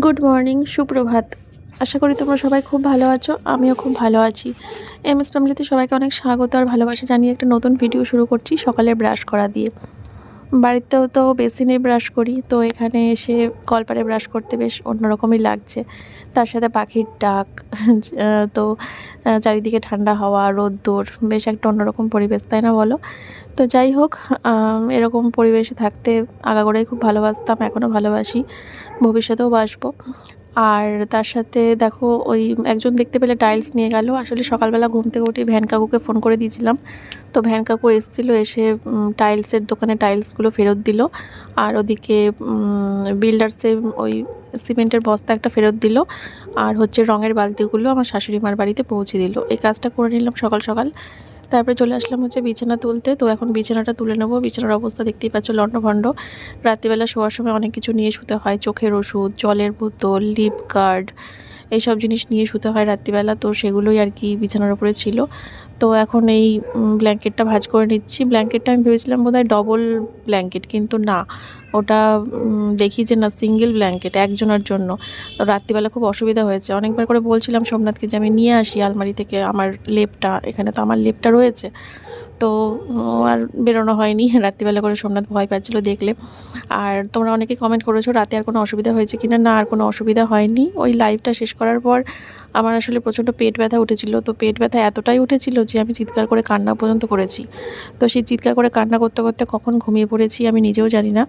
Good morning, সুপ্রভাত। আশা করি তোমরা সবাই খুব ভালো আছো, আমিও খুব ভালো আছি। এম এস ফ্যামিলিতে সবাইকে অনেক স্বাগত আর ভালোবাসা জানিয়ে একটা নতুন ভিডিও শুরু করছি সকালে ব্রাশ করা দিয়ে। বাড়িতেও তো বেসিনে ব্রাশ করি, তো এখানে এসে কলপারে ব্রাশ করতে বেশ অন্যরকমই লাগছে। তার সাথে পাখির ডাক তো চারিদিকে ঠান্ডা হাওয়া, রোদ্দুর, বেশ একটা অন্যরকম পরিবেশ, তাই না বলো? তো যাই হোক এরকম পরিবেশে থাকতে আগাগোড়াই খুব ভালোবাসতাম এখনও ভালোবাসি। ভবিষ্যতেও বাসবো আর তার সাথে দেখো ওই একজন দেখতে পেলে টাইলস নিয়ে গেল। আসলে সকালবেলা ঘুম থেকে উঠে ভ্যান কাকুকে ফোন করে দিয়েছিলাম। তো ভ্যান কাকু এসেছিল, এসে টাইলসের দোকানে টাইলসগুলো ফেরত দিল। আর ওদিকে বিল্ডার্সে ওই সিমেন্টের বস্তা একটা ফেরত দিল। আর হচ্ছে রঙের বালতিগুলো আমার শাশুড়ি মার বাড়িতে পৌঁছে দিল। এই কাজটা করে নিলাম সকাল সকাল। তারপরে চলে আসলাম হচ্ছে বিছানা তুলতে। তো এখন বিছানাটা তুলে নেব। বিছানার অবস্থা দেখতেই পাচ্ছ লণ্ডভণ্ড। রাত্রিবেলা শোয়ার সময় অনেক কিছু নিয়ে শুতে হয়। চোখের ওষুধ, জলের বোতল, লিপ কার্ড এইসব জিনিস নিয়ে শুতে হয় রাত্রিবেলা। তো সেগুলোই আর কি বিছানার উপরে ছিল। তো এখন এই ব্ল্যাঙ্কেটটা ভাঁজ করে নিচ্ছি। ব্ল্যাঙ্কেটটা আমি ভেবেছিলাম বোধহয় ডবল ব্ল্যাঙ্কেট কিন্তু না। ওটা দেখি যে না সিঙ্গেল ব্ল্যাঙ্কেট একজনের জন্য। তো রাত্রিবেলা খুব অসুবিধা হয়েছে। অনেকবার করে বলছিলাম সোমনাথকে যে আমি নিয়ে আসি আলমারি থেকে আমার লেপটা, এখানে তো আমার লেপটা রয়েছে। তো আর বেরোনো হয়নি। রাত্রিবেলা করে সোমনাথ ভয় পাচ্ছিলো দেখলে। আর তোমরা অনেকে কমেন্ট করেছ, রাতে আর কোনো অসুবিধা হয়েছে কিনা? না, আর কোনো অসুবিধা হয়নি। ওই লাইভটা শেষ করার পর আমার আসলে প্রচণ্ড পেট ব্যথা উঠেছিল। তো পেট ব্যথা এতটাই উঠেছিল যে আমি চিৎকার করে কান্না পর্যন্ত করেছি। তো সেই চিৎকার করে কান্না করতে করতে কখন ঘুমিয়ে পড়েছি আমি নিজেও জানি না।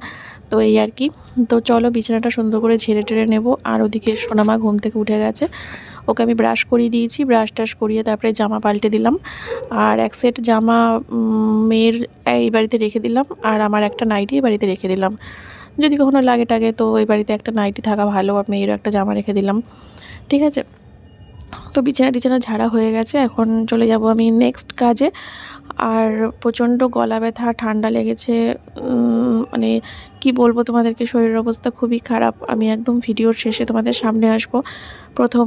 তো এই আর কি। তো চলো বিছানাটা সুন্দর করে ঝেড়ে টেড়ে নেব। আর ওদিকে সোনামা ঘুম থেকে উঠে গেছে। ওকে আমি ব্রাশ করিয়ে দিয়েছি। ব্রাশ টাশ করিয়ে তারপরে জামা পাল্টে দিলাম। আর এক সেট জামা মেয়ের, এই বাড়িতে রেখে দিলাম। আর আমার একটা নাইটি এই বাড়িতে রেখে দিলাম। যদি কখনো লাগে টাগে তো এই বাড়িতে একটা নাইটি থাকা ভালো। আর মেয়েরও একটা জামা রেখে দিলাম। ঠিক আছে? তো বিছানা টিছানা ঝাড়া হয়ে গেছে, এখন চলে যাব আমি নেক্সট কাজে। আর প্রচণ্ড গলা ব্যথা, ঠান্ডা লেগেছে মানে কি বলব তোমাদেরকে, শরীরের অবস্থা খুবই খারাপ। আমি একদম ভিডিওর শেষে তোমাদের সামনে আসব। প্রথম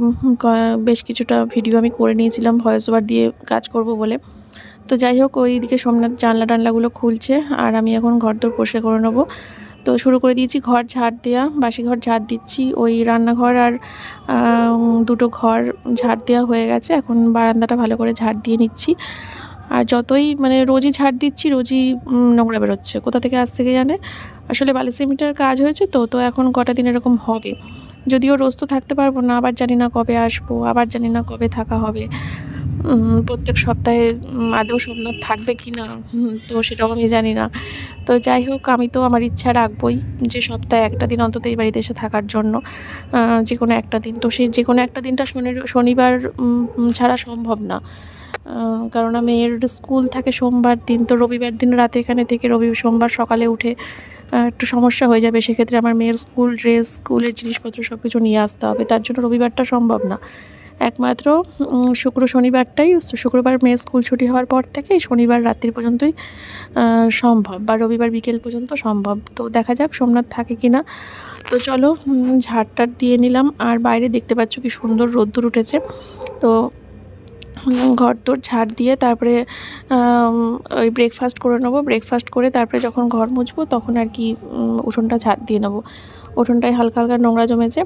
বেশ কিছুটা ভিডিও আমি করে নিয়েছিলাম ভয়েস ওভার দিয়ে কাজ করব বলে। তো যাই হোক ওই দিকে সোমনাথ জানলা টানলাগুলো খুলছে, আর আমি এখন ঘর দোর পরিষ্কার করে নেব। তো শুরু করে দিয়েছি ঘর ঝাড় দেওয়া বাসি ঘর ঝাড় দিচ্ছি, ওই রান্নাঘর আর দুটো ঘর ঝাড় দেওয়া হয়ে গেছে, এখন বারান্দাটা ভালো করে ঝাড় দিয়ে নিচ্ছি। আর যতই মানে রোজই ঝাড় দিচ্ছি, রোজই নোংরা বেরোচ্ছে, কোথা থেকে আসছে কে জানে? আসলে বালি সিমেন্টের কাজ হয়েছে তো তো এখন কটা দিন এরকম হবে। যদিও রোজ তো থাকতে পারব না, আবার জানি না কবে আসব, আবার জানি না কবে থাকা হবে। প্রত্যেক সপ্তাহে আদৌ সোমনাথ থাকবে কি না? তো সেটাও আমি জানি না। তো যাই হোক, আমি তো আমার ইচ্ছা রাখবই যে সপ্তাহে একটা দিন অন্তত এই বাড়িতে এসে থাকার জন্য। যে কোনো একটা দিন। তো সেই যে কোনো একটা দিনটা শনি, শনিবার ছাড়া সম্ভব না। কারণ মেয়ের স্কুল থাকে সোমবার দিন, তো রবিবার দিন রাতে এখানে থেকে রবি, সোমবার সকালে উঠে একটু সমস্যা হয়ে যাবে। সেক্ষেত্রে আমার মেয়ের স্কুল, ড্রেস, স্কুলের জিনিসপত্র সব কিছু নিয়ে আসতে হবে। তার জন্য রবিবারটা সম্ভব না। একমাত্র শুক্র শনিবারটাই শুক্রবার মেয়ে স্কুল ছুটি হওয়ার পর থেকে শনিবার রাত্রি পর্যন্তই সম্ভব বা রবিবার বিকেল পর্যন্ত সম্ভব। তো দেখা যাক সোমনাথ থাকে কি না। তো চলো ঝাড়টার দিয়ে নিলাম। আর বাইরে দেখতে পাচ্ছ কি সুন্দর রোদ্দুর উঠেছে। তো ঘর তোর ঝাড় দিয়ে তারপরে ওই ব্রেকফাস্ট করে নেব। ব্রেকফাস্ট করে তারপরে যখন ঘর মুছবো তখন আর কি উঠোনটা ঝাড় দিয়ে নেব। উঠোনটায় হালকা হালকা নোংরা জমেছে।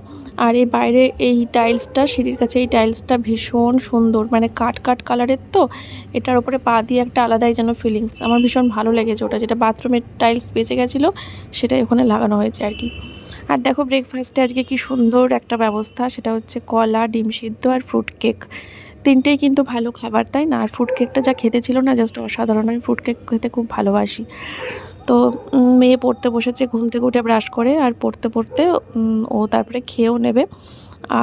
আর এই বাইরে এই টাইলসটা, সিঁড়ির কাছে এই টাইলসটা ভীষণ সুন্দর। মানে কাট কাট কালারের তো, এটার ওপরে পা দিয়ে একটা আলাদাই যেন ফিলিংস আমার ভীষণ ভালো লেগেছে ওটা, যেটা বাথরুমের টাইলস বেঁচে গেছিল, সেটাই ওখানে লাগানো হয়েছে আর কি। আর দেখো ব্রেকফাস্টে আজকে কি সুন্দর একটা ব্যবস্থা, সেটা হচ্ছে কলা, ডিম সিদ্ধ আর ফ্রুট কেক তিনটেই কিন্তু ভালো খাবার, তাই না? আর ফ্রুট কেকটা যা খেতে ছিল না জাস্ট অসাধারণ। আমি ফ্রুট কেক খেতে খুব ভালোবাসি। তো মেয়ে পড়তে বসেছে, ঘুম থেকে উঠে ব্রাশ করে আর পড়তে পড়তে ও তারপরে খেয়েও নেবে।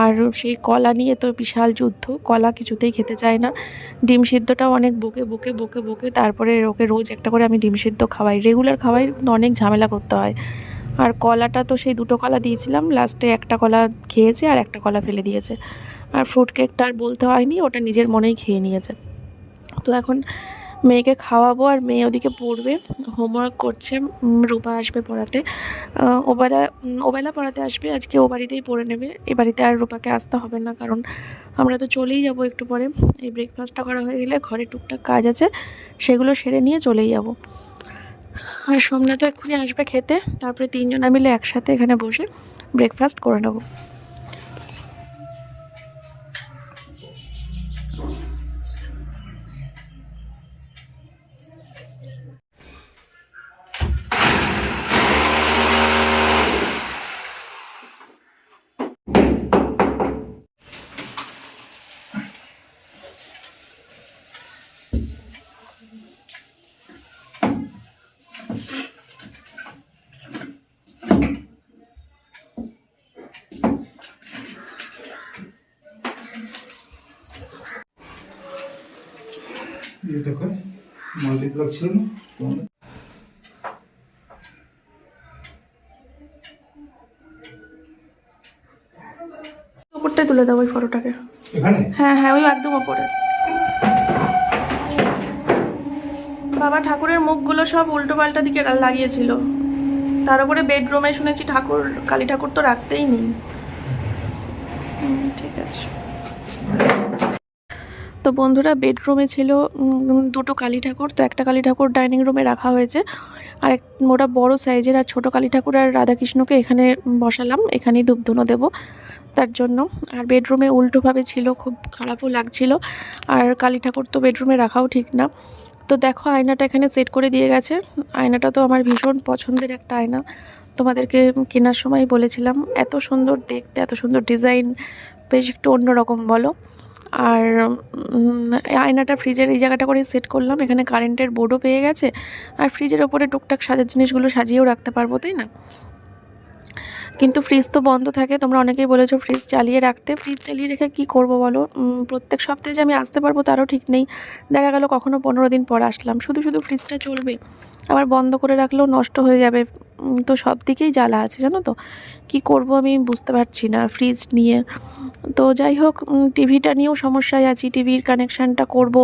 আর সেই কলা নিয়ে তো বিশাল যুদ্ধ, কলা কিছুতেই খেতে চায় না। ডিম সিদ্ধটাও অনেক বকে বকে বকে বকে, তারপরে ওকে রোজ একটা করে আমি ডিম সিদ্ধ খাওয়াই। রেগুলার খাওয়াই, অনেক ঝামেলা করতে হয়। আর কলাটা তো সেই দুটো কলা দিয়েছিলাম লাস্টে একটা কলা খেয়েছে আর একটা কলা ফেলে দিয়েছে। আর ফ্রুট কেকটা আর বলতে হয়নি, ওটা নিজের মনেই খেয়ে নিয়েছে। তো এখন মেয়েকে খাওয়াবো আর মেয়ে ওদিকে পড়বে হোমওয়ার্ক করছে রূপা আসবে পড়াতে। ওবেলা ওবেলা পড়াতে আসবে, আজকে ও বাড়িতেই পড়ে নেবে। এ বাড়িতে আর রূপাকে আসতে হবে না, কারণ আমরা তো চলেই যাব একটু পরে। এই ব্রেকফাস্টটা করা হয়ে গেলে ঘরে টুকটাক কাজ আছে, সেগুলো সেরে নিয়ে চলেই যাব। আর সোমনাথ এক্ষুনি আসবে খেতে, তারপরে তিনজনা মিলে একসাথে এখানে বসে ব্রেকফাস্ট করে নেব। যদি মাল্টিপ্লাক ছিল। না ওপরটাই তুলে দেবো ওই ফটোটাকে। হ্যাঁ হ্যাঁ ওই একদম ওপরে। বাবা ঠাকুরের মুখগুলো সব উল্টো পাল্টা দিকে লাগিয়েছিল। তার উপরে বেডরুমে শুনেছি ঠাকুর কালী ঠাকুর তো রাখতেই নেই। ঠিক আছে। তো বন্ধুরা বেডরুমে ছিল দুটো কালী ঠাকুর, তো একটা কালী ঠাকুর ডাইনিং রুমে রাখা হয়েছে। আর এক, ওটা বড় সাইজের আর ছোটো কালী ঠাকুর আর রাধাকৃষ্ণকে এখানে বসালাম, এখানেই ধূপধুনো দেবো তার জন্য। আর বেডরুমে উল্টোভাবে ছিল, খুব খারাপও লাগছিল। আর কালী ঠাকুর তো বেডরুমে রাখাও ঠিক না। তো দেখো, আয়নাটা এখানে সেট করে দিয়ে গেছে। আয়নাটা তো আমার ভীষণ পছন্দের একটা আয়না। তোমাদেরকে কেনার সময় বলেছিলাম, এত সুন্দর দেখতে, এত সুন্দর ডিজাইন, বেশ একটু অন্যরকম বলো। আর আয়নাটা, ফ্রিজের এই জায়গাটা করে সেট করলাম। এখানে কারেন্টের বোর্ডও পেয়ে গেছে। আর ফ্রিজের ওপরে টুকটাক সাজার জিনিসগুলো সাজিয়েও রাখতে পারব, তাই না? কিন্তু ফ্রিজ তো বন্ধ থাকে। তোমরা অনেকেই বলেছ ফ্রিজ চালিয়ে রাখতে। ফ্রিজ চালিয়ে রেখে কি করব বলো? প্রত্যেক সপ্তাহে যে আমি আসতে পারব তারও ঠিক নেই। দেখা গেল কখনো পনেরো দিন পর আসলাম। শুধু শুধু ফ্রিজটা চলবে। আবার বন্ধ করে রাখলেও নষ্ট হয়ে যাবে। তো সব দিকেই জ্বালা আছে, জানো তো? কি করব আমি বুঝতে পারছি না ফ্রিজ নিয়ে। তো যাই হোক টিভিটা নিয়েও সমস্যায় আছি। টিভির কানেকশানটা করব,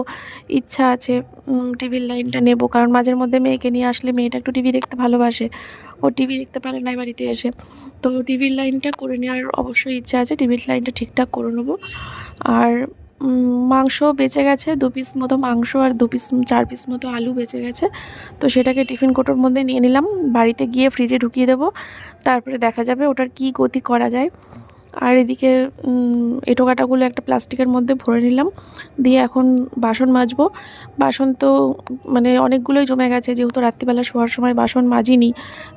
ইচ্ছা আছে। টিভির লাইনটা নেব। কারণ মাঝের মধ্যে মেয়েকে নিয়ে আসলে মেয়েটা একটু টিভি দেখতে ভালোবাসে। ও টিভি দেখতে পারে না বাড়িতে এসে। তো টিভির লাইনটা করে নেওয়ার অবশ্যই ইচ্ছা আছে। টিভির লাইনটা ঠিকঠাক করে নেব। আর মাংস বেঁচে গেছে, দু পিস মতো মাংস আর দু পিস চার পিস মতো আলু বেঁচে গেছে। তো সেটাকে টিফিন কোটোর মধ্যে নিয়ে নিলাম। বাড়িতে গিয়ে ফ্রিজে ঢুকিয়ে দেবো। তারপরে দেখা যাবে ওটার কি গতি করা যায়। আর এদিকে এঁটো কাটাগুলো একটা প্লাস্টিকের মধ্যে ভরে নিলাম। দিয়ে এখন বাসন মাজবো। বাসন তো মানে অনেকগুলোই জমে গেছে, যেহেতু রাত্রিবেলা শোয়ার সময় বাসন মাজিনি,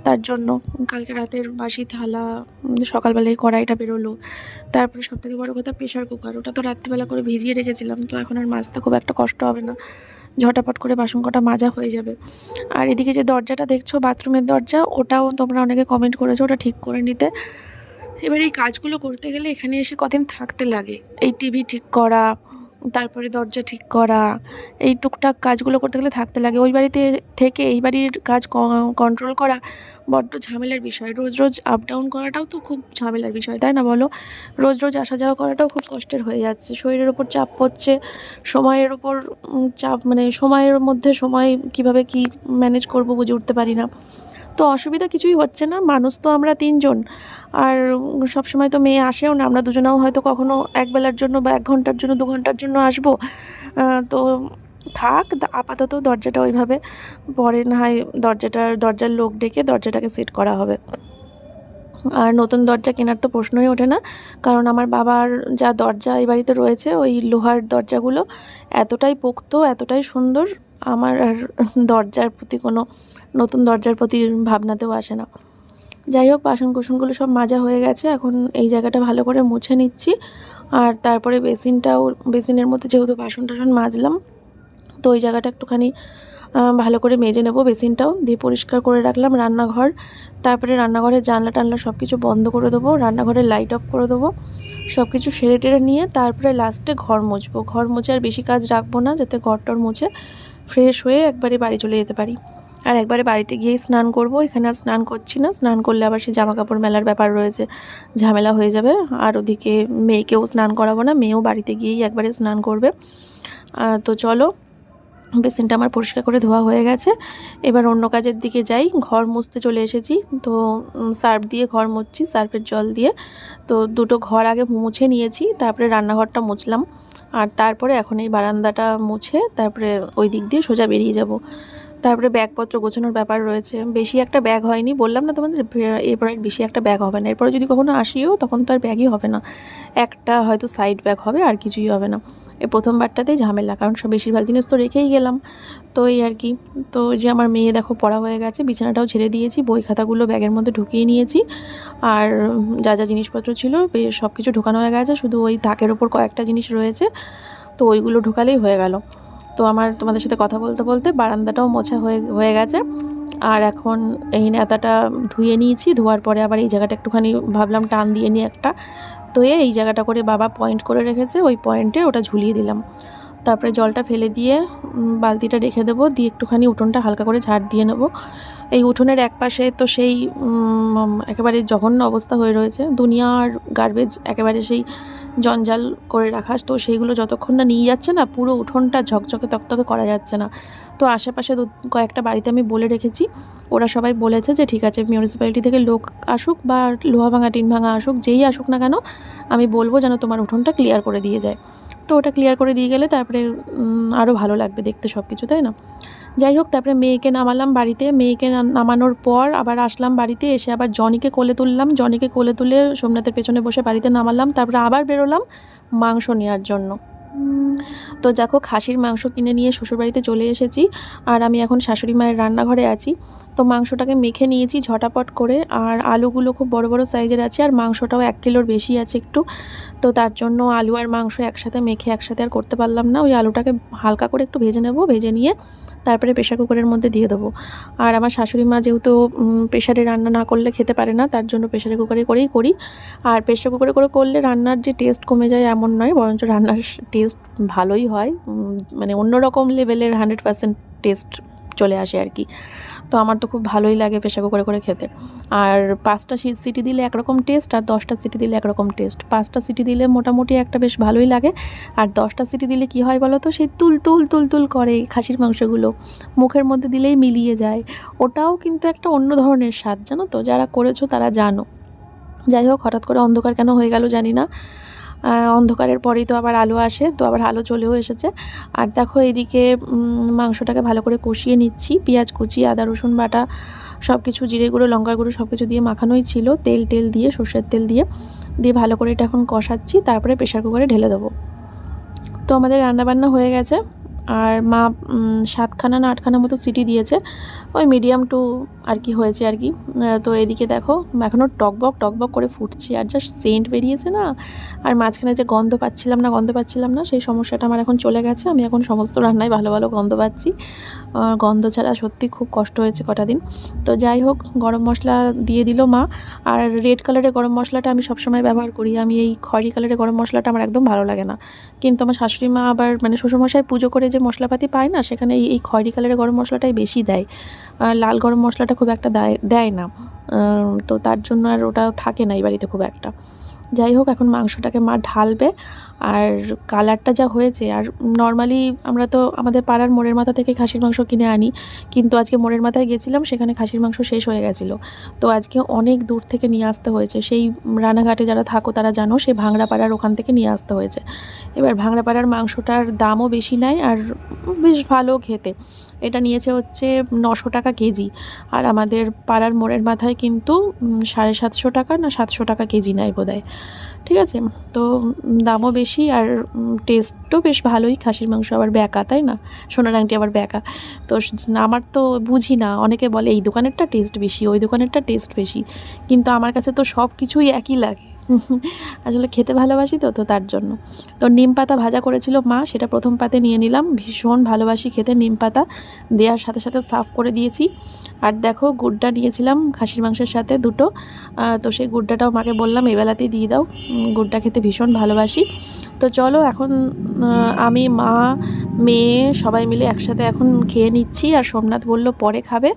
তার জন্য কালকে রাতের বাসি, থালা সকালবেলায় কড়াইটা বেরোলো। তারপরে সব থেকে বড়ো কথা প্রেশার কুকার, ওটা তো রাত্রিবেলা করে ভিজিয়ে রেখেছিলাম, তো এখন আর মাজতে খুব একটা কষ্ট হবে না। ঝটাপট করে বাসন কটা মাজা হয়ে যাবে। আর এদিকে যে দরজাটা দেখছ, বাথরুমের দরজা, ওটাও তোমরা অনেকে কমেন্ট করেছ, ওটা ঠিক করে নিতে। এবার এই কাজগুলো করতে গেলে এখানে এসে কদিন থাকতে লাগে। এই টিভি ঠিক করা, তারপরে দরজা ঠিক করা, এই টুকটাক কাজগুলো করতে গেলে থাকতে লাগে। ওই বাড়িতে থেকে এই বাড়ির কাজ কন্ট্রোল করা বড্ড ঝামেলার বিষয়। রোজ রোজ আপ ডাউন করাটাও তো খুব ঝামেলার বিষয়, তাই না বলো? রোজ রোজ আসা যাওয়া করাটাও খুব কষ্টের হয়ে যাচ্ছে। শরীরের ওপর চাপ পড়ছে, সময়ের ওপর চাপ মানে সময়ের মধ্যে সময় কীভাবে কি ম্যানেজ করব বুঝে উঠতে পারি না। তো অসুবিধা কিছুই হচ্ছে না। মানুষ তো আমরা তিনজন। আর সব সময় তো মেয়ে আসেও না। আমরা দুজনেও হয়তো কখনো এক বেলার জন্য বা এক ঘণ্টার জন্য, দু ঘণ্টার জন্য আসব। তো থাক আপাতত দরজাটা ওইভাবে পরে না হয় দরজাটার দরজার লোক ডেকে দরজাটাকে সেট করা হবে। আর নতুন দরজা কেনার তো প্রশ্নই ওঠে না। কারণ আমার বাবার যা দরজা এই বাড়িতে রয়েছে, ওই লোহার দরজাগুলো এতটাই পোক্ত, এতটাই সুন্দর। আমার আর দরজার প্রতি কোনো নতুন দরজার প্রতি ভাবনাতেও আসে না। যাই হোক বাসন কুসনগুলো সব মাজা হয়ে গেছে। এখন এই জায়গাটা ভালো করে মুছে নিচ্ছি। আর তারপরে বেসিনটাও, বেসিনের মধ্যে যেহেতু বাসন টাসন মাজলাম, তো ওই জায়গাটা একটুখানি ভালো করে মেজে নেব বেসিনটাও। দিয়ে পরিষ্কার করে রাখলাম রান্নাঘর। তারপরে রান্নাঘরের জানলা টানলা সব কিছু বন্ধ করে দেবো। রান্নাঘরের লাইট অফ করে দেবো। সব কিছু সেরে টেরে নিয়ে তারপরে লাস্টে ঘর মুছবো। ঘর মুছে আর বেশি কাজ রাখব না, যাতে ঘরটর মুছে ফ্রেশ হয়ে একবারে বাড়ি চলে যেতে পারি। আর একবারে বাড়িতে গিয়েই স্নান করব। এখানে আর স্নান করছি না। স্নান করলে আবার সে জামা কাপড় মেলার ব্যাপার রয়েছে। ঝামেলা হয়ে যাবে। আর ওদিকে মেয়েকেও স্নান করাবো না। মেয়েও বাড়িতে গিয়েই একবারে স্নান করবে। তো চলো, বেসিনটা আমার পরিষ্কার করে ধোয়া হয়ে গেছে। এবার অন্য কাজের দিকে যাই। ঘর মুছতে চলে এসেছি। তো সার্ফ দিয়ে ঘর মুছছি, সার্ফের জল দিয়ে। তো দুটো ঘর আগে মুছে নিয়েছি। তারপরে রান্নাঘরটা মুছলাম। আর তারপরে এখন এই বারান্দাটা মুছে, তারপরে ওই দিক দিয়ে সোজা বেরিয়ে যাব। তারপরে ব্যাগপত্র গোছানোর ব্যাপার রয়েছে। বেশি একটা ব্যাগ হয়নি। বললাম না তোমাদের এরপরে বেশি একটা ব্যাগ হবে না। এরপরে যদি কখনো আসিও, তখন তো আর ব্যাগই হবে না। একটা হয়তো সাইড ব্যাগ হবে, আর কিছুই হবে না। এই প্রথমবারটাতেই ঝামেলা, কারণ সব বেশিরভাগ জিনিস তো রেখেই গেলাম। তো এই আর কি। তো যে আমার মেয়ে দেখো পড়া হয়ে গেছে, বিছানাটাও ছেড়ে দিয়েছি, বই খাতাগুলো ব্যাগের মধ্যে ঢুকিয়ে নিয়েছি। আর যা যা জিনিসপত্র ছিল সব কিছু ঢোকানো হয়ে গেছে, শুধু ওই তাকের ওপর কয়েকটা জিনিস রয়েছে। তো ওইগুলো ঢোকালেই হয়ে গেল। তো আমার তোমাদের সাথে কথা বলতে বলতে বারান্দাটাও মোছা হয়ে হয়ে গেছে। আর এখন এই নেতাটা ধুয়ে নিয়েছি, ধোয়ার পরে আবার এই জায়গাটা একটুখানি ভাবলাম টান দিয়ে নিই একটা। তো এই জায়গাটা করে বাবা পয়েন্ট করে রেখেছে, ওই পয়েন্টে ওটা ঝুলিয়ে দিলাম। তারপরে জলটা ফেলে দিয়ে বালতিটা রেখে দেবো, দিয়ে একটুখানি উঠোনটা হালকা করে ঝাড় দিয়ে নেব। এই উঠোনের এক পাশে তো সেই একেবারে জঘন্য অবস্থা হয়ে রয়েছে। দুনিয়ার গার্বেজ একেবারে সেই জঞ্জাল করে রাখা তো সেইগুলো যতক্ষণ না নিয়ে যাচ্ছে না, পুরো উঠোনটা ঝকঝকে তকতকে করা যাচ্ছে না। তো আশেপাশে কয়েকটা বাড়িতে আমি বলে রেখেছি। ওরা সবাই বলেছে যে, ঠিক আছে মিউনিসিপ্যালিটি থেকে লোক আসুক বা লোহা ভাঙা টিন ভাঙা আসুক, যেই আসুক না কেন, আমি বলব যেন তোমার উঠোনটা ক্লিয়ার করে দিয়ে যায়। তো ওটা ক্লিয়ার করে দিয়ে গেলে তারপরে আরও ভালো লাগবে দেখতে সব কিছু তাই না? যাই হোক, তারপরে মেয়েকে নামালাম বাড়িতে। মেয়েকে নামানোর পর আবার আসলাম বাড়িতে, এসে আবার জনিকে কোলে তুললাম। জনিকে কোলে তুলে সোমনাথের পেছনে বসে বাড়িতে নামালাম। তারপরে আবার বেরোলাম মাংস নেওয়ার জন্য। তো দেখো খাসির মাংস কিনে নিয়ে শ্বশুরবাড়িতে চলে এসেছি আর আমি এখন শাশুড়ি মায়ের রান্নাঘরে আছি। তো মাংসটাকে মেখে নিয়েছি ঝটাপট করে আর আলুগুলো খুব বড় বড় সাইজের আছে আর মাংসটাও এক কিলোর বেশি আছে একটু। তো তার জন্য আলু আর মাংস একসাথে মেখে একসাথে আর করতে পারলাম না। ওই আলুটাকে হালকা করে একটু ভেজে নেব, ভেজে নিয়ে তারপরে প্রেশার কুকারের মধ্যে দিয়ে দেবো। আর আমার শাশুড়ি মা যেহেতু প্রেশারে রান্না না করলে খেতে পারে না, তার জন্য প্রেশারে কুকারে করেই করি। আর প্রেশার কুকারে করে করলে রান্নার যে টেস্ট কমে যায় এমন নয়, বরঞ্চ রান্নার টেস্ট ভালোই হয়। মানে অন্যরকম লেভেলের হান্ড্রেড পার্সেন্ট টেস্ট চলে আসে আর কি। তো আমার তো খুব ভালোই লাগে প্রেশার কুকারে করে খেতে। আর পাঁচটা সিটি দিলে একরকম টেস্ট আর দশটা সিটি দিলে একরকম টেস্ট পাঁচটা সিটি দিলে মোটামুটি একটা বেশ ভালোই লাগে। আর দশটা সিটি দিলে কি হয় বলো তো, সেই তুল তুল তুল তুল করে খাসির মাংসগুলো মুখের মধ্যে দিলেই মিলিয়ে যায়। ওটাও কিন্তু একটা অন্য ধরনের স্বাদ, জানো তো? যারা করেছ তারা জানো। যাই হোক, হঠাৎ করে অন্ধকার কেন হয়ে গেল জানি না। অন্ধকারের পরেই তো আবার আলো আসে, তো আবার আলো চলেও এসেছে। আর দেখো এদিকে মাংসটাকে ভালো করে কষিয়ে নিচ্ছি। পেঁয়াজ কুচি, আদা, রসুন বাটা সব কিছু জিরে গুঁড়ো লঙ্কা গুঁড়ো সব কিছু দিয়ে মাখানোই ছিল। তেল, টেল দিয়ে, সর্ষের তেল দিয়ে দিয়ে ভালো করে এটা এখন কষাচ্ছি। তারপরে প্রেশার কুকারে ঢেলে দেবো। তো আমাদের রান্নাবান্না হয়ে গেছে। আর মা সাতখানা না আটখানা মতো সিটি দিয়েছে। ওই মিডিয়াম টু আর কি হয়েছে আর কি। তো এদিকে দেখো এখনও টকবক টকবক করে ফুটছে আর জাস্ট সেন্ট বেরিয়েছে না। আর মাঝখানে যে গন্ধ পাচ্ছিলাম না, গন্ধ পাচ্ছিলাম না, সেই সমস্যাটা আমার এখন চলে গেছে। আমি এখন সমস্ত রান্নায় ভালো ভালো গন্ধ পাচ্ছি। গন্ধ ছাড়া সত্যি খুব কষ্ট হয়েছে কটা দিন। তো যাই হোক, গরম মশলা দিয়ে দিল মা। আর রেড কালারের গরম মশলাটা আমি সবসময় ব্যবহার করি। আমি এই খয়রি কালারের গরম মশলাটা আমার একদম ভালো লাগে না। কিন্তু আমার শাশুড়ি মা আবার মানে শ্বশুরমশাই পুজো করে যে মশলাপাতি পায় না, সেখানে এই খয়রি কালারের গরম মশলাটাই বেশি দেয়। লাল গরম মশলাটা খুব একটা দেয় না। তো তার জন্য আর ওটা থাকে না এই বাড়িতে খুব একটা। যাই হোক, এখন মাংসটাকে মা ঢালবে আর কালারটা যা হয়েছে, আর নর্মালি আমরা তো আমাদের পাড়ার মোড়ের মাথা থেকে খাসির মাংস কিনে আনি, কিন্তু আজকে মোড়ের মাথায় গেছিলাম, সেখানে খাসির মাংস শেষ হয়ে গেছিল। তো আজকে অনেক দূর থেকে নিয়ে আসতে হয়েছে। সেই রানাঘাটে যারা থাকো তারা জানো, সেই ভাংড়াপাড়ার ওখান থেকে নিয়ে আসতে হয়েছে। এবার ভাংড়াপাড়ার মাংসটার দামও বেশি নেয় আর বেশ ভালো খেতে। এটা নিয়েছে হচ্ছে নশো টাকা কেজি। আর আমাদের পাড়ার মোড়ের মাথায় কিন্তু সাড়ে সাতশো টাকা না সাতশো টাকা কেজি নেয় বোধহয়। ঠিক আছে? তো দামও বেশি আর টেস্টও বেশ ভালোই। খাসির মাংস আবার ব্যাকা, তাই না? সোনার আংটি আবার ব্যাকা। তো আমার তো বুঝি না। অনেকে বলে, এই দোকানেরটা টেস্ট বেশি, ওই দোকানেরটা টেস্ট বেশি। কিন্তু আমার কাছে তো সব কিছুই একই লাগে। আসলে খেতে ভালোবাসি তো তো তার জন্য। তো নিম পাতা ভাজা করেছিল মা, সেটা প্রথম পাতে নিয়ে নিলাম। ভীষণ ভালোবাসি খেতে নিম পাতা। দেওয়ার সাথে সাথে সাফ করে দিয়েছি। আর দেখো গুড্ডা নিয়েছিলাম খাসির মাংসের সাথে দুটো। তো সেই গুড্ডাটাও মাকে বললাম, এবেলাতেই দিয়ে দাও। গুড্ডা খেতে ভীষণ ভালোবাসি। তো চলো এখন আমি, মা, মেয়ে সবাই মিলে একসাথে এখন খেয়ে নিচ্ছি আর সোমনাথ বলল পরে খাবে।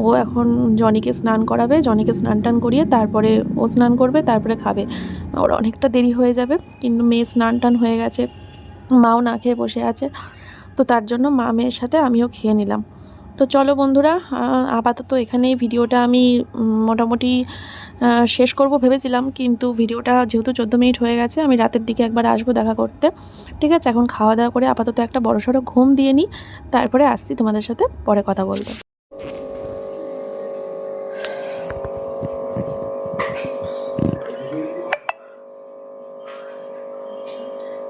ও এখন জনিকে স্নান করাবে, জনিকে স্নান টান করিয়ে তারপরে ও স্নান করবে, তারপরে খাবে। ওর অনেকটা দেরি হয়ে যাবে, কিন্তু মেয়ে স্নান টান হয়ে গেছে, মাও না খেয়ে বসে আছে। তো তার জন্য মা মেয়ের সাথে আমিও খেয়ে নিলাম। তো চলো বন্ধুরা আপাতত এখানেই ভিডিওটা আমি মোটামুটি শেষ করব ভেবেছিলাম, কিন্তু ভিডিওটা যেহেতু চোদ্দ মিনিট হয়ে গেছে, আমি রাতের দিকে একবার আসব দেখা করতে। ঠিক আছে, এখন খাওয়া দাওয়া করে আপাতত একটা বড়সড় ঘুম দিয়ে নিই, তারপরে আসছি তোমাদের সাথে পরে কথা বলব।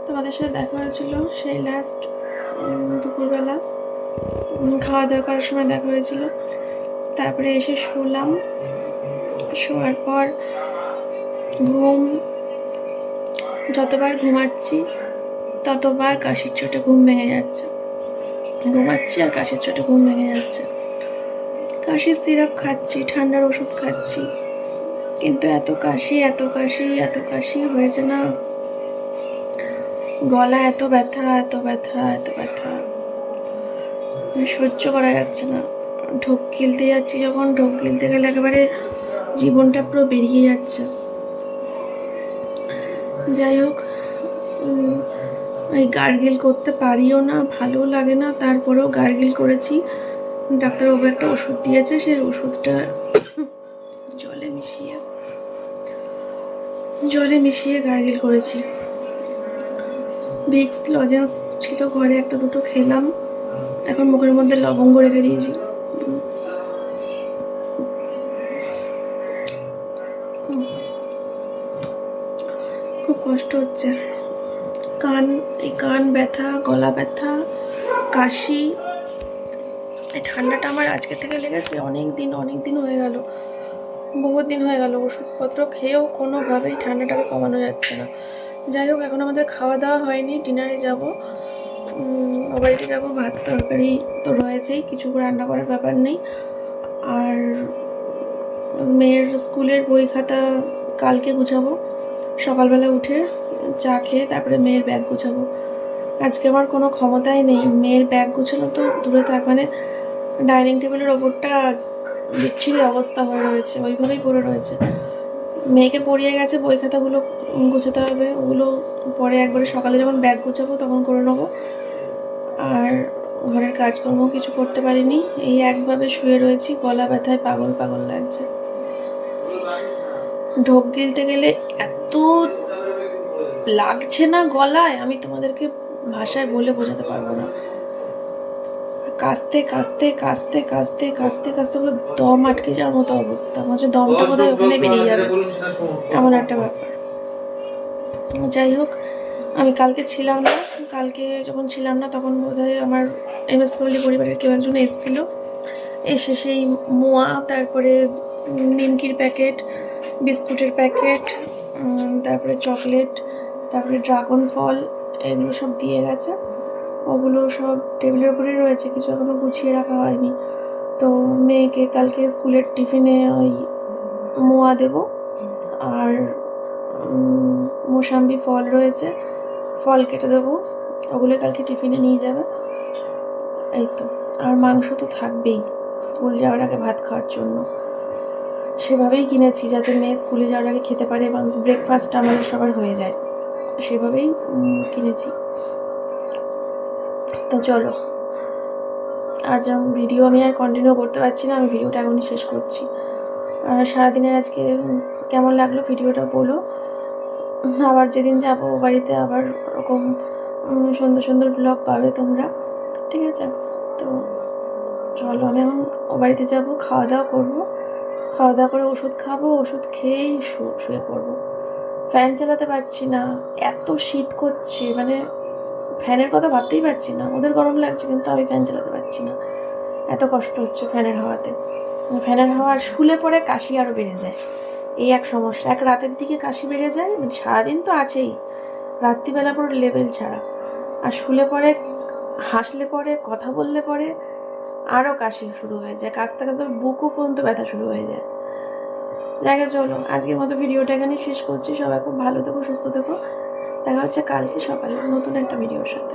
তোমাদের সাথে দেখা হয়েছিল সেই লাস্ট দুপুরবেলা। খাওয়া দাওয়া করার সময় দেখা হয়েছিল। তারপরে এসে শুলাম। শোয়ার পর ঘুম, যতবার ঘুমাচ্ছি, ততবার কাশির চোটে ঘুম ভেঙে যাচ্ছে। ঘুমাচ্ছি আর কাশির চোটে ঘুম ভেঙে যাচ্ছে। কাশির সিরাপ খাচ্ছি, ঠান্ডার ওষুধ খাচ্ছি। কিন্তু এত কাশি এত কাশি এত কাশি হয়েছে না। গলা এত ব্যথা এত ব্যথা এত ব্যথা। মানে সহ্য করা যাচ্ছে না। ঢোক গিলতে যাচ্ছি যখন, ঢোক গিলতে গেলে একেবারে জীবনটা পুরো বেরিয়ে যাচ্ছে। যাই হোক এই গার্গিল করতে পারিও না ভালো লাগে না, তারপরেও গার্গিল করেছি। ডাক্তারবাবু একটা ওষুধ দিয়েছে, সেই ওষুধটা জলে মিশিয়ে জলে মিশিয়ে গার্গিল করেছি। ভিক্স লজেন্স ছিল ঘরে, একটা দুটো খেলাম। এখন মুখের মধ্যে লবঙ্গ রেখে দিয়েছি। হচ্ছে। কান, এই কান ব্যথা, গলা ব্যথা, কাশি, এই ঠান্ডাটা আমার আজকে থেকে লেগেছে অনেক দিন অনেক দিন হয়ে গেল। বহুত দিন হয়ে গেল, ওষুধপত্র খেয়েও কোনোভাবেই ঠান্ডাটাকে কমানো যাচ্ছে না। যাই হোক, এখন আমাদের খাওয়া দাওয়া হয়নি, ডিনারে যাব। বাড়িতে যাব, ভাত, তরকারি তো রয়েছেই, কিছু রান্না করার ব্যাপার নেই। আর মেয়ের স্কুলের বই খাতা কালকে গুছাবো, সকালবেলা উঠে। চা খেয়ে তারপরে মেয়ের ব্যাগ গুছাবো। আজকে আমার কোনো ক্ষমতাই নেই। মেয়ের ব্যাগ গুছানো তো দূরে থাক মানে ডাইনিং টেবিলের ওপরটা বিচ্ছিরি অবস্থা হয়ে রয়েছে, ওইভাবেই পড়ে রয়েছে। মেয়েকে পড়িয়ে গেছে, বই খাতাগুলো গুছাতে হবে, ওগুলো পরে একবারে সকালে যখন ব্যাগ গুছাবো তখন করে নেব। আর ঘরের কাজকর্ম কিছু করতে পারিনি, এই একভাবে শুয়ে রয়েছি, গলা ব্যথায় পাগল পাগল লাগছে। ঢোক গিলতে গেলে লাগছে না গলায় আমি তোমাদেরকে ভাষায় বলে বোঝাতে পারব না। কাস্তে কাস্তে কাস্তে কাস্তে কাস্তে কাস্তে পুরো দম আটকে যাওয়ার মতো অবস্থা। মনে হচ্ছে দমটা বোধহয় ওখানে বেরিয়ে যাবে। এমন একটা ব্যাপার। যাই হোক আমি কালকে ছিলাম না। কালকে যখন ছিলাম না তখন বোধহয় আমার এম এস কোহলি পরিবারের কেউ একজন এসেছিল। এসে সেই মোয়া তারপরে নিমকির প্যাকেট বিস্কুটের প্যাকেট তারপরে চকলেট তারপরে ড্রাগন ফল এগুলো সব দিয়ে গেছে। ওগুলো সব টেবিলের উপরেই রয়েছে, কিছু এখনও গুছিয়ে রাখা হয়নি। তো মেয়েকে কালকে স্কুলের টিফিনে ওই মোয়া দেব। আর মোসাম্বি ফল রয়েছে, ফল কেটে দেবো। ওগুলো কালকে টিফিনে নিয়ে যাবে। এই তো। আর মাংস তো থাকবেই, স্কুল যাওয়ার আগে ভাত খাওয়ার জন্য। সেভাবেই কিনেছি, যাতে মেয়ে স্কুলে যাওয়ার আগে খেতে পারে এবং ব্রেকফাস্ট আমাদের সবার হয়ে যায়। সেভাবেই কিনেছি। তো চলো। আজ আম- ভিডিও আমি আর কন্টিনিউ করতে পারছি না, আমি ভিডিওটা এখনই শেষ করছি। আর সারাদিনের আজকে কেমন লাগল ভিডিওটা বলো। আবার যেদিন যাব বাড়িতে আবার ওরকম সুন্দর সুন্দর ব্লগ পাবে তোমরা। ঠিক আছে? তো চলো, আমি এখন ও বাড়িতে যাব খাওয়া দাওয়া করব। খাওয়া দাওয়া করে ওষুধ খাব, ওষুধ খেয়েই শুয়ে পড়ব। ফ্যান চালাতে পারছি না, এত শীত করছে মানে ফ্যানের কথা ভাবতেই পারছি না, ওদের গরম লাগছে কিন্তু আমি ফ্যান চালাতে পারছি না, এত কষ্ট হচ্ছে ফ্যানের হাওয়াতে, ফ্যানের হাওয়ার শুলে পরে কাশি আরও বেড়ে যায়, এই এক সমস্যা, এক রাতের দিকে কাশি বেড়ে যায় মানে সারাদিন তো আছেই, রাত্রিবেলা পুরো লেভেল ছাড়া, আর শুলে পরে হাসলে পরে কথা বললে পরে আরও কাশি শুরু হয়ে যায় কাছতে কাছতে বুকও পর্যন্ত ব্যথা শুরু হয়ে যায়। জায়গা চলো। আজকের মতো ভিডিওটা এখানে শেষ করছি। সবাই খুব ভালো থেকো, সুস্থ থেকো। দেখা হচ্ছে কালকে সকালে নতুন একটা ভিডিওর সাথে।